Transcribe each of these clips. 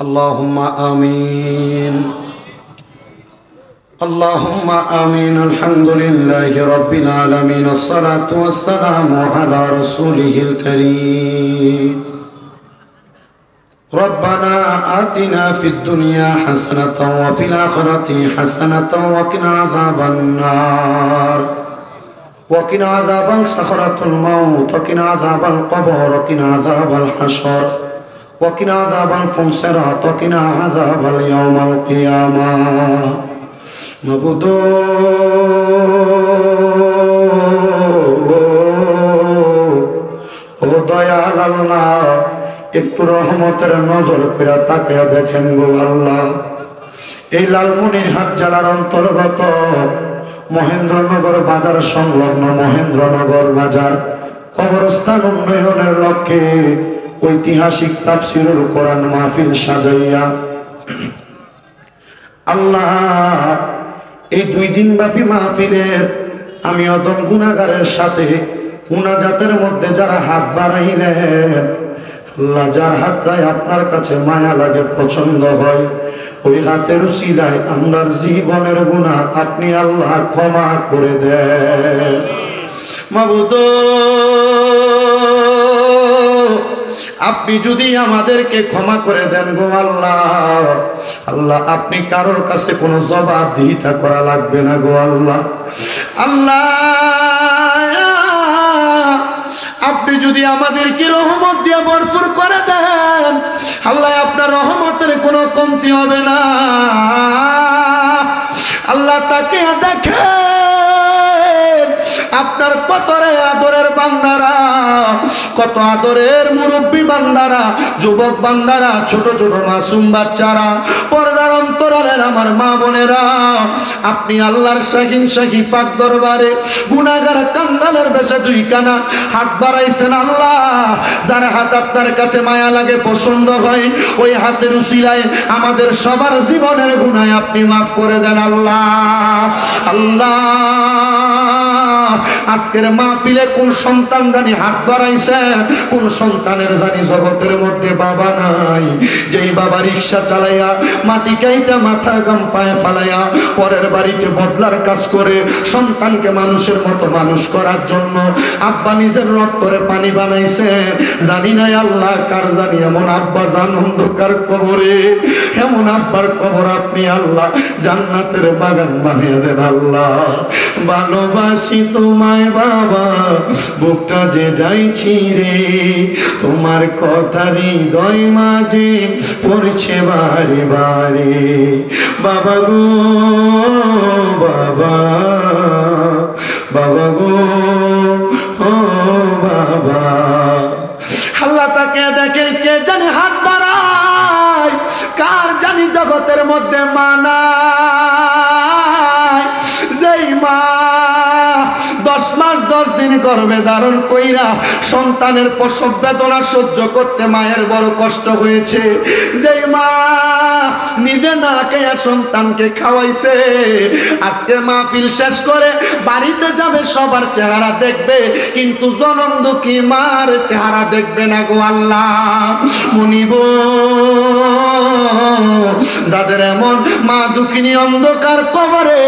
اللهم آمين. اللهم آمين. الحمد لله رب العالمين. الصلاة والسلام على رسوله الكريم. ربنا آتنا في الدنيا حسنة وفي الآخرة حسنة وقنا عذاب النار. وقنا عذاب الصخرة الموت وقنا عذاب القبر وقنا عذاب الحشر. وقنا عذاب الفنصرات وقنا عذاب اليوم القيامة مبدو ও দয়াল আল্লাহ একটু রহমতের নজর করে তাকিয়ে দেখেন গো আল্লাহ এই লালমনির হাট জেলার অন্তর্গত মহেন্দ্রনগর বাজার সংলগ্ন মহেন্দ্রনগর বাজার কবরস্থান উন্নয়নের লক্ষ্যে ঐতিহাসিক তাফসিরুল কোরআন মাহফিল সাজাইয়া। আল্লাহ, এই দুই দিন ব্যাপী মাহফিলের আমি অদম গুণাগারের সাথে গুণাজাতের মধ্যে যারা হাত বাড়াইলেন, আল্লাহ যার হাতটায় আপনার কাছে মায়া লাগে, পছন্দ হয়, ওই হাতের উচিলায় আমার জীবনের গুণা আপনি আল্লাহ ক্ষমা করে দেন। মাবুদ আপনি যদি আমাদেরকে ক্ষমা করে দেন গো আল্লাহ আল্লাহ, আপনি কারোর কাছে কোনো জবাব দিহিতা করা লাগবে না গো আল্লাহ। আল্লাহ, আপনি যদি আমাদেরকে রহমত দিয়ে ভরপুর করে দেন, আল্লাহ, আপনার রহমতের কোনো কমতি হবে না। আল্লাহ, তাকে দেখেন আপনার কতরে আদরের বান্দারা? কত আদরের মুরব্বী বান্দারা, যুবক বান্দারা, ছোট ছোট মাসুম বাচ্চারা, পর্দার অন্তরালের আমার মা বোনেরা, আপনি আল্লাহর শাহিন শাহি পাক দরবারে গুনাগার কাঙ্গালের বেশে দুই কানা হাত বাড়াইছেন আল্লাহ। যার হাত আপনার কাছে মায়া লাগে, পছন্দ হয়, ওই হাতের উসিলায় আমাদের সবার জীবনের গুনায় আপনি মাফ করে দেন আল্লাহ। আল্লাহ। আজকের মাহফিলে কোন সন্তান জানি হাত বাড়াইছে? কোন সন্তানের জানি জগতের মধ্যে বাবা নাই? যেই বাবা রিক্সা চালাইয়া মাটি কাইটা মাথা গাম পায়ে ফালাইয়া পরের বাড়িতে বদলার কাজ করে সন্তানকে মানুষের মতো মানুষ করার জন্য আব্বা নিজের রক্তরে পানি বানাইছে। জানি না আল্লাহ, কার জানি এমন আব্বা জান অন্ধকার কবরে? এমন আব্বার কবর আপনি আল্লাহ? জান্নাতের বাগান বানিয়ে দেন আল্লাহ। ভালোবাসি তোমায় বাবা, বুকটা যে যাইছি রে, তোমার কথা হৃদয় মাঝে পড়ছে বারে বারে। বাবা গো, বাবা বাবা গো, ও বাবা। আল্লাহ তাকে দেখেন কে জানি হাত বাড়ায়, কার জানি জগতের মধ্যে মানায়। যেই মা দশ দিন গর্ভে ধারণ কইরা সন্তানের প্রসব বেদনা সহ্য করতে মায়ের বড় কষ্ট হয়েছে। যেই মা নিজে না খেয়া সন্তানকে খাওয়াইছে, আজকে মাহফিল শেষ করে বাড়িতে যাবে, সবার চেহারা দেখবে, কিন্তু জনম দুঃখী মার চেহারা দেখবে না গো আল্লাহ। মুনিব যাদের এমন মা দুঃখিনী অন্ধকার কবরে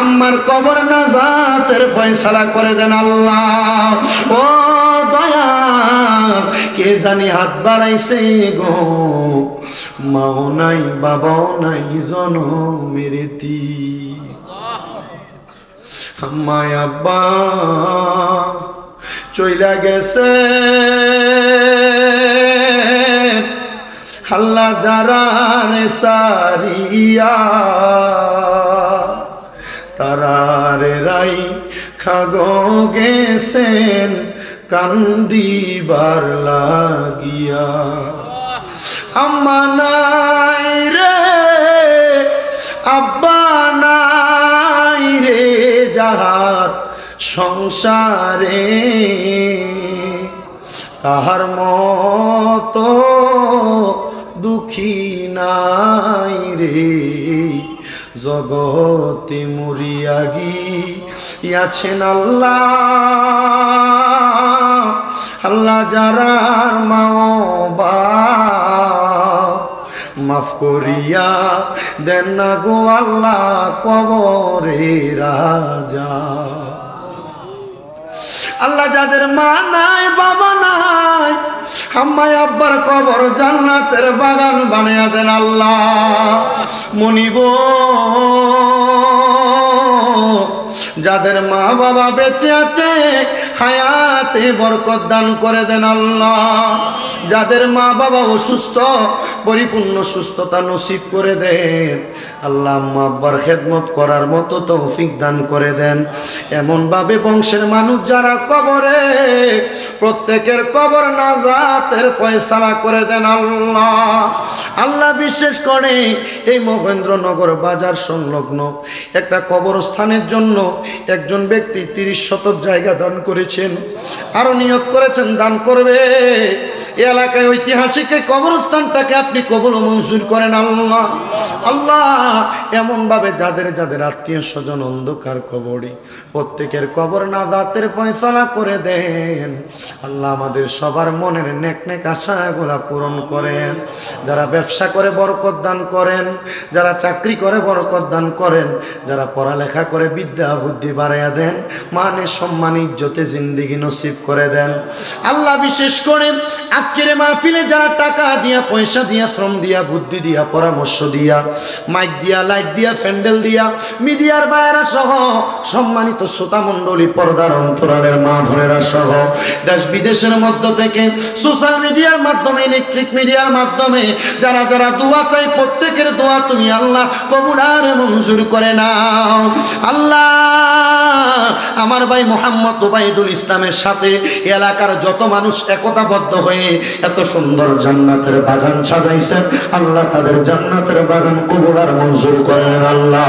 আমার কবর না জাতের ফয়সালা করে দেন আল্লাহ। ও দয়া কে জানি হাত বাড়াইছে গো? মাও নাই, বাবাও নাই জনম মেরেতি আমায় আব্বা, চইলা গেছে। আল্লাহ যারা সারিয়া তারারে রাই খাগো গেছেন কান্দিবার লাগিয়া। আম্মা নাই রে, আব্বা নাই রে, যাহার সংসারে তাহার মতো দুঃখী নাই রে। জগতে মরিয়া গিয়াছেন আল্লাহ। আল্লাহ যারার মা বা মাফ করিয়া দেন না গো আল্লাহ কবরে রাজা। আল্লাহ যাদের মা নাই, বাবা নাই আম্মাই আব্বার কবর জান্নাতের বাগান বানিয়ে দেন আল্লাহ। মনিব যাদের মা বাবা বেঁচে আছে হায়াতে বরকত দান করে দেন আল্লাহ। যাদের মা বাবা অসুস্থ, পরিপূর্ণ সুস্থতা নসিব করে দেন। আল্লাহ আম্মা আব্বার খেদমত করার মতো তৌফিক দান করে দেন। এমনভাবে বংশের মানুষ যারা কবরে, প্রত্যেকের কবর নাজাতের ফয়সালা করে দেন আল্লাহ। আল্লাহ বিশেষ করে এই মহেন্দ্রনগর বাজার সংলগ্ন একটা কবরস্থানের জন্য একজন ব্যক্তি তিরিশ শতক জায়গা দান করেছেন, আরও নিয়ত করেছেন, দান করবে। এলাকায় ঐতিহাসিক এই কবরস্থানটাকে আপনি কবল মঞ্জুর করেন আল্লাহ। আল্লাহ এমন ভাবে যাদের যাদের আত্মীয় স্বজন অন্ধকার কবরই প্রত্যেকের কবর না দাঁতের ফয়সলা করে দেন। আল্লাহ আমাদের সবার মনের নেক নেক আশাগুলা পূরণ করেন। যারা ব্যবসা করে বরকত দান করেন, যারা চাকরি করে বরকত দান করেন, যারা পড়ালেখা করে বিদ্যা বুদ্ধি বাড়াইয়া দেন মানে সম্মান ইজ্জতে জিন্দিগি নসিব করে দেন। আল্লাহ বিশেষ করে আজকের মাহফিলে যারা টাকা দিয়া, পয়সা দিয়া, শ্রম দিয়া, বুদ্ধি দিয়া, পরামর্শ দিয়া, মাইক দিয়া, লাইট দিয়া, প্যান্ডেল দিয়া, মিডিয়ার বাইরা সহ, সম্মানিত শ্রোতা মণ্ডলী, পর্দার অন্তরালের মা বোনেরা সহ, দেশ বিদেশের মধ্য থেকে সোশ্যাল মিডিয়ার মাধ্যমে, ইলেকট্রিক মিডিয়ার মাধ্যমে, যারা যারা দোয়া চাই প্রত্যেকের দোয়া তুমি আল্লাহ কবুলার মঞ্জুর করে নাও। আল্লাহ, আমার ভাই মোহাম্মদ ওবায়দুল ইসলামের সাথে এলাকার যত মানুষ একতাবদ্ধ হয়ে এত সুন্দর জান্নাতের বাগান সাজাইছেন, আল্লাহ তাদের জান্নাতের বাগান কবুলার মঞ্জুর করেন আল্লাহ।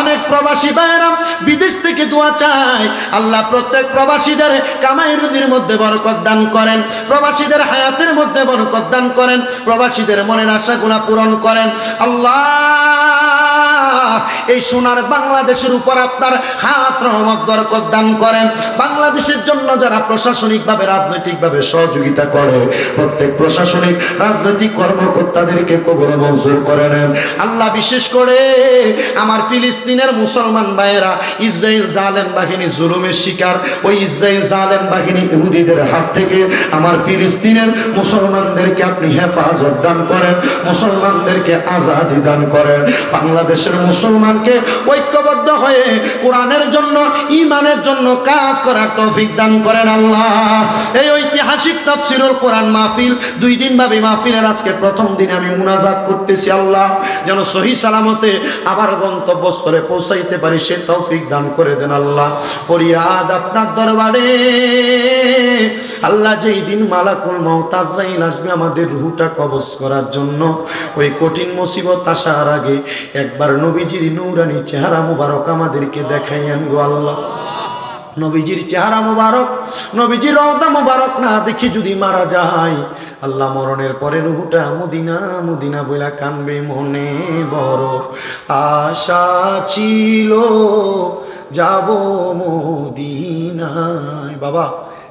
অনেক প্রবাসী ভাইরা বিদেশ থেকে দোয়া চায়, আল্লাহ প্রত্যেক প্রবাসীদের কামাই রুজির মধ্যে বরকত দান করেন, প্রবাসীদের হায়াতের মধ্যে বরকত দান করেন, প্রবাসীদের মনের আশাগুলা পূরণ করেন। আল্লাহ এই সোনার বাংলাদেশের উপর আপনার হাত রহমত, বরকত দান করেন। বাংলাদেশের জন্য যারা প্রশাসনিকভাবে, রাজনৈতিকভাবে সহযোগিতা করে, প্রত্যেক প্রশাসনিক, রাজনৈতিক কর্মকর্তাদেরকে কবর মঞ্জুর করে নেন। আল্লাহ বিশেষ করে আমার ফিলিস্তিনের মুসলমান ভাইয়েরা ইসরায়েল জালেম বাহিনী জুলুমের শিকার। ওই ইসরায়েল জালেম বাহিনী ইহুদিদের হাত থেকে আমার ফিলিস্তিনের মুসলমানদেরকে আপনি হেফাজত দান করেন, মুসলমানদেরকে আজাদি দান করেন। বাংলাদেশের মুসলমানকে ঐক্যবদ্ধ হয়ে কোরআনের জন্য ইমানের জন্য কাজ করার তৌফিক দান করেন আল্লাহ। এই ঐতিহাসিক তাফসিরুল কোরআন মাহফিল, দুই দিন ভাবে মাহফিলের আজকে প্রথম দিনে আমি মুনাজাত করতেছি আল্লাহ। যেন সহি সালামতে আবার গন্তব্যস্থলে পৌঁছাইতে পারি, সে তৌফিক দান করে দেন আল্লাহ। ফরিয়াদ আপনার দরবারে, আল্লাহ যেই দিন মালাকুল মৌতাজরাইল আসবে আমাদের রুহুটা কবজ করার জন্য। ওই কঠিন মুসিবত আসার আগে একবার নবীজির নৌরানি চেহারা মুবারক আমাদেরকে দেখাইয়েন গো আল্লাহ। নবীজির চেহারা মুবারক, নবীজির রওজা মুবারক না দেখি যদি মারা যায়, আল্লাহ মরণের পরে রুহুটা মদিনা মদিনা বইলা কানবে মনে বড় আশা ছিল, যাব মদিনায়। বাবা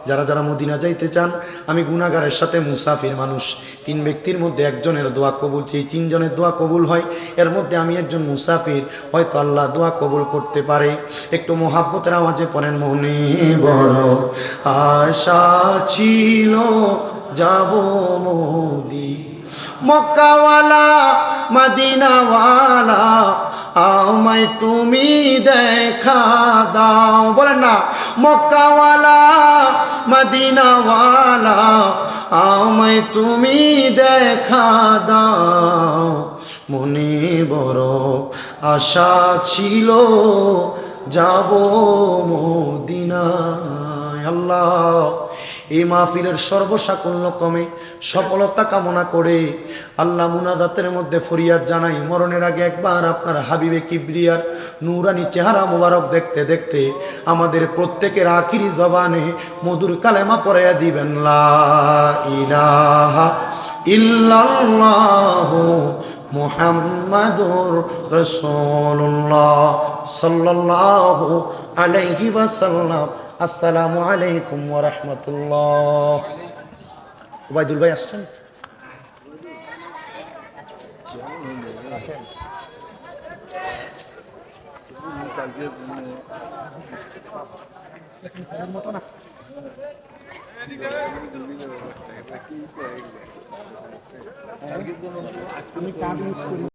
যারা যারা মদিনা যাইতে চান, আমি গুনাগারের সাথে মুসাফির মানুষ। তিন ব্যক্তির মধ্যে একজনের দোয়া কবুল এই তিনজনের দোয়া কবুল হয়, এর মধ্যে আমি একজন মুসাফির, হয়তো আল্লাহ দোয়া কবুল করতে পারে। একটু মোহাব্বতের আওয়াজে পড়েন, মনে বড় আশা ছিল, যাব মোদি। মক্কাওয়ালা, মদিনাওয়ালা আমায় তুমি দেখা দাও। বলেন না, মক্কাওয়ালা, মদিনাওয়ালা, আমায় তুমি দেখা দাও। মনে বড় আশা ছিল, যাব মদিনায়। আল্লাহ এই মাহফিলের সর্বসাকুল্য কমে সফলতা কামনা করে আল্লাহ মুনাজাতের মধ্যে ফরিয়াদ জানাই। মরণের আগে একবার আপনার হাবিবে কিবরিয়ার নুরানি চেহারা মুবারক দেখতে দেখতে আমাদের প্রত্যেকের আখিরি জবানে মধুর কালেমা পড়াইয়া দিবেন ইলাহা ইল্লাল্লাহু মুহাম্মাদুর রাসূলুল্লাহ সাল্লাল্লাহু আলাইহি ওয়াসাল্লাম। আসসালামু আলাইকুম ওয়া রাহমাতুল্লাহ ওবাইদুল ভাই আসছেন কালকে আমি কাজ মিস করি